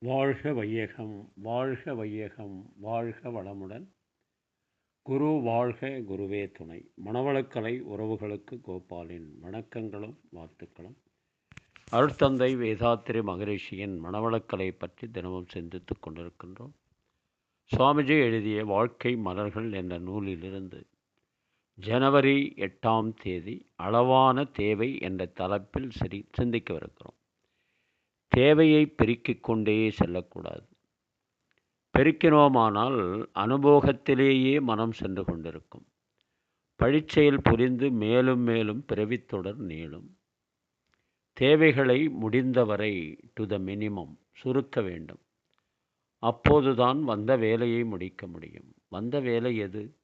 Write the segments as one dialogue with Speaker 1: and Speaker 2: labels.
Speaker 1: வாழ்க வையகம் வாழ்க வையகம் வாழ்க வளமுடன். குரு வாழ்க குருவே துணை. மணவளக்கலை உறவுகளுக்கு கோபாலின் வணக்கங்களும் வாழ்த்துக்களும். அருட்தந்தை வேதாத்திரி மகரிஷியின் மணவளக்கலை பற்றி தினமும் சிந்தித்து கொண்டிருக்கின்றோம். சுவாமிஜி எழுதிய வாழ்க்கை மலர்கள் என்ற நூலிலிருந்து ஜனவரி எட்டாம் தேதி அளவான தேவை என்ற தலைப்பில் சரி சிந்திக்கவிருக்கிறோம். தேவையை பெருக்கிக் கொண்டே செல்லக்கூடாது. பெருக்கினோமானால் அனுபோகத்திலேயே மனம் சென்று கொண்டிருக்கும். பழிச்செயல் புரிந்து மேலும் மேலும் பிறவித்தொடர் நீளும். தேவைகளை முடிந்தவரை டு த மினிமம் சுருக்க வேண்டும். அப்போதுதான் வந்த வேலையை முடிக்க முடியும். வந்த வேலை எது?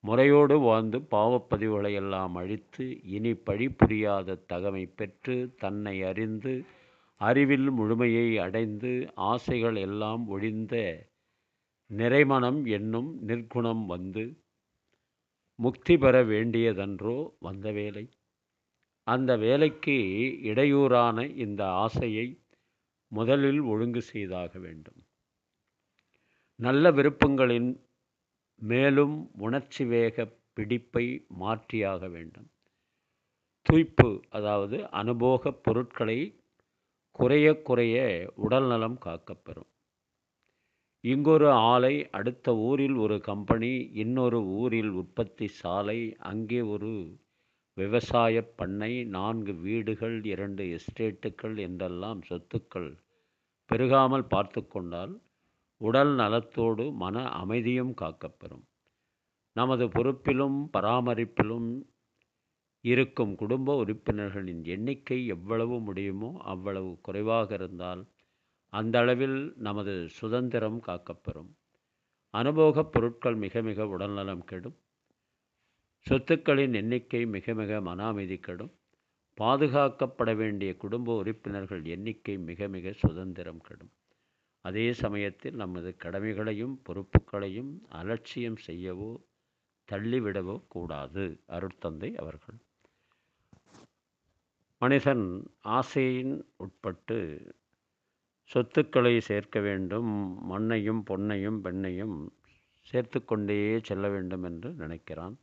Speaker 1: முறையோடு வாழ்ந்து பாவப்பதிவுகளை எல்லாம் அழித்து இனி பழி புரியாத தகமை பெற்று தன்னை அறிந்து அறிவில் முழுமையை அடைந்து ஆசைகள் எல்லாம் ஒழிந்த நிறைமனம் என்னும் நிர்குணம் வந்து முக்தி பெற வேண்டியதன்றோ வந்த வேலை. அந்த வேலைக்கு இடையூறான இந்த ஆசையை முதலில் ஒழுங்கு செய்தாக வேண்டும். நல்ல விருப்பங்களின் மேலும் உணர்ச்சி வேக பிடிப்பை மாற்றியாக வேண்டும். துய்ப்பு அதாவது அனுபோக பொருட்களை குறைய குறைய உடல் நலம் காக்கப்பெறும். இங்கொரு ஆலை அடுத்த ஊரில் ஒரு கம்பெனி இன்னொரு ஊரில் உற்பத்தி சாலை அங்கே ஒரு விவசாய பண்ணை நான்கு வீடுகள் இரண்டு எஸ்டேட்டுகள் என்றெல்லாம் சொத்துக்கள் பெருகாமல் பார்த்து கொண்டால் உடல் நலத்தோடு மன அமைதியும் காக்கப்பெறும். நமது பொறுப்பிலும் பராமரிப்பிலும் இருக்கும் குடும்ப உறுப்பினர்களின் எண்ணிக்கை எவ்வளவு முடியுமோ அவ்வளவு குறைவாக இருந்தால் அந்த அளவில் நமது சுதந்திரம் காக்கப்பெறும். அனுபோகப் பொருட்கள் மிக மிக உடல்நலம் கெடும். சொத்துக்களின் எண்ணிக்கை மிக மிக மன அமைதி கெடும். பாதுகாக்கப்பட வேண்டிய குடும்ப உறுப்பினர்கள் எண்ணிக்கை மிக மிக சுதந்திரம் கெடும். அதே சமயத்தில் நமது கடமைகளையும் பொறுப்புகளையும் அலட்சியம் செய்யவோ தள்ளிவிடவோ கூடாது. அருட்தந்தை அவர்கள். மனிதன் ஆசையின் உட்பட்டு சொத்துக்களை சேர்க்க வேண்டும் மண்ணையும் பொன்னையும் பெண்ணையும் சேர்த்து கொண்டே செல்ல வேண்டும் என்று நினைக்கிறான்.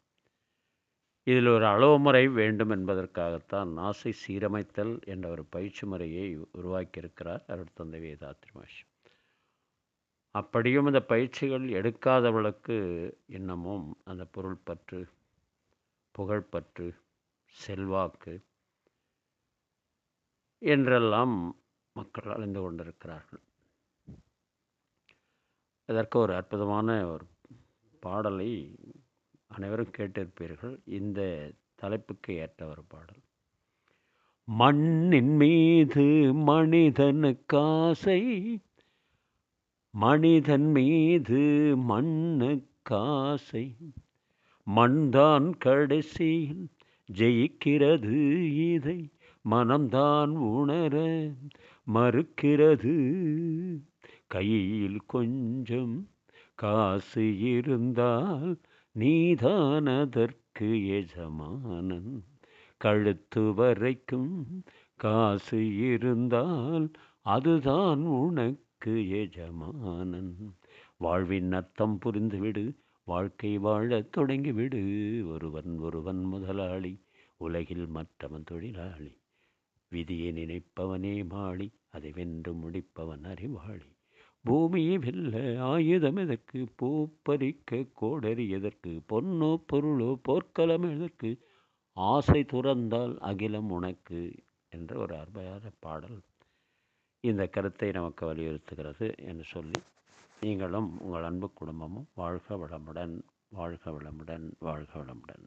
Speaker 1: இதில் ஒரு அளவு முறை வேண்டும் என்பதற்காகத்தான் ஆசை சீரமைத்தல் என்ற ஒரு பயிற்சி முறையை உருவாக்கியிருக்கிறார் அருட்தந்தை வேதாத்ரி மாஷ் அப்படியும் இந்த பயிற்சிகள் எடுக்காதவளுக்கு இன்னமும் அந்த பொருள் பற்று புகழ்பற்று செல்வாக்கு என்றெல்லாம் மக்கள் அழிந்து கொண்டிருக்கிறார்கள். இதற்கு ஒரு அற்புதமான ஒரு பாடலை அனைவரும் கேட்டிருப்பீர்கள். இந்த தலைப்புக்கு ஏற்ற ஒரு பாடல். மண்ணின் மீது மனிதனுக்காசை மனிதன் மீது மண்ணுக்காசை மண்தான் கடைசியில் ஜெயிக்கிறது இதை. மனம்தான் உணர மறுக்கிறது. கையில் கொஞ்சம் காசு இருந்தால் நீதான் அதற்கு எஜமானன். கழுத்து வரைக்கும் காசு இருந்தால் அதுதான் உனக்கு எஜமானன். வாழ்வின் அர்த்தம் புரிந்துவிடு வாழ்க்கை வாழத் தொடங்கிவிடு. ஒருவன் ஒருவன் முதலாளி உலகில் மற்றவன் தொழிலாளி. விதியை நினைப்பவனே மாளி அதை வென்று முடிப்பவன் அறிவாளி. பூமியை வெல்ல ஆயுதம் எதற்கு? பூப்பறிக்க கோடரி எதற்கு? பொன்னோ பொருளோ போர்க்களம் எதற்கு? ஆசை துறந்தால் அகிலம் உனக்கு என்ற ஒரு அருமையான பாடல். இந்த கருத்தை நமக்கு வலியுறுத்துகிறது என்று சொல்லி நீங்களும் உங்கள் அன்பு குடும்பமும் வாழ்க வளமுடன் வாழ்க வளமுடன் வாழ்க வளமுடன்.